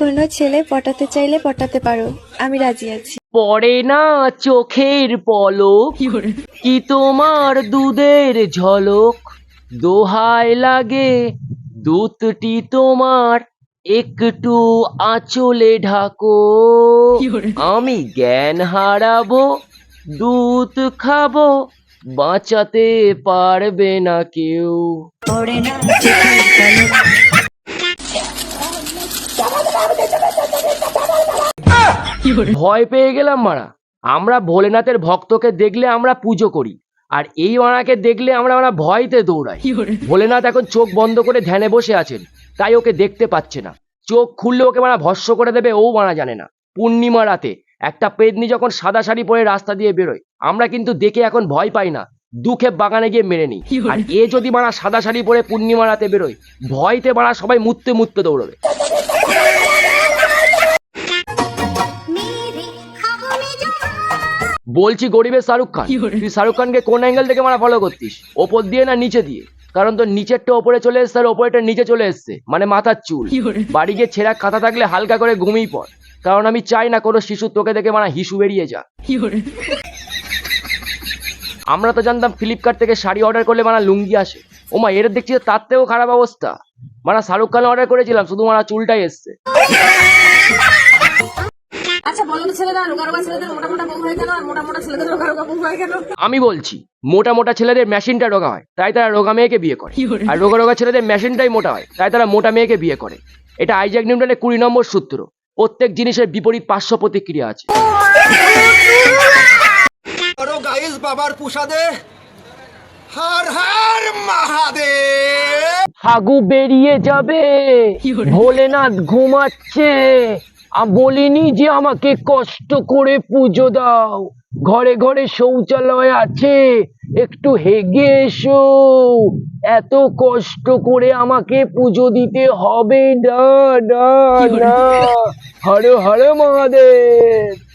কোনো ছেলে পটাতে চাইলে পটাতে পারো। আমি রাজি আছি। পড়ে না চোখের পলক কি তোমার দুধের ঝলক? দোহাই লাগে দুধটি তোমার একটু আঁচলে ঢাকো। আমি জ্ঞান হারাবো দুধ খাব বাঁচাতে পারবে না কেউ। ভয় পেয়ে গেলাম মারা। আমরা ভোলেনাথের ভক্তকে দেখলে আমরা পুজো করি আর এই মারাকে দেখলে আমরা আমরা ভয়তে দৌড়াই। ভোলেনাথ এখন চোখ বন্ধ করে ধ্যানে বসে আছেন তাই ওকে দেখতে পাচ্ছে না। চোখ খুললে ওকে মারা ভস্য করে দেবে ও মারা জানে না। পূর্ণিমা রাতে একটা পেদনি যখন সাদা শাড়ি পরে রাস্তা দিয়ে বেরোয় আমরা কিন্তু দেখে এখন ভয় পাই না দুঃখে বাগানে গিয়ে মেরে নিই। আর এ যদি মারা সাদা শাড়ি পরে পূর্ণিমা রাতে বেরোয় ভয়তে মারা সবাই মুততে মুততে দৌড়বে। বলছি গরিবের শাহরুখ খান। তুই শাহরুখ খানকে কোন অ্যাঙ্গেল থেকে মারা ফলো করতিস? ওপর দিয়ে না নিচে দিয়ে? কারণ তোর নিচেরটা ওপরে চলে এসছে আর ওপরেরটা নিচে চলে এসছে মানে মাথার চুল। বাড়ি গিয়ে ছেঁড়া খাতা থাকলে হালকা করে ঘুমিয়ে পড়। কারণ আমি চাই না কোনো শিশু তোকে দেখে মারা হিসু বেরিয়ে যা। আমরা তো জানতাম ফ্লিপকার্ট থেকে শাড়ি অর্ডার করলে মারা লুঙ্গি আসে। ওমা এর দেখছি তার থেকেও খারাপ অবস্থা। মারা শাহরুখ খান অর্ডার করেছিলাম শুধু মারা চুলটাই এসছে। ছেলেরা রোগা রোগা ছেলেদের মোটা মোটা বউ হয় কেন আর মোটা মোটা ছেলেদের রোগা রোগা বউ হয় কেন আমি বলছি মোটা মোটা ছেলেদের মেশিনটা রোগা হয় তাই তারা রোগা মেয়েকে বিয়ে করে। আর রোগা রোগা ছেলেদের মেশিনটাই মোটা হয় তাই তারা মোটা মেয়েকে বিয়ে করে। এটা আইজাক নিউটনের কুড়ি নম্বর সূত্র। প্রত্যেক জিনিসের বিপরীত পার্শ্ব প্রতিক্রিয়া আছে। গাইস বাবার প্রসাদে হার হার মহাদেব। হাগু বেরিয়ে যাবে ভোলেনাথ ঘুমাচ্ছে। বলিনি যে আমাকে কষ্ট করে পুজো দাও। ঘরে ঘরে শৌচালয় আছে একটু হেগে এসো। এত কষ্ট করে আমাকে পুজো দিতে হবে। না না না। হরে হরে মহাদেব।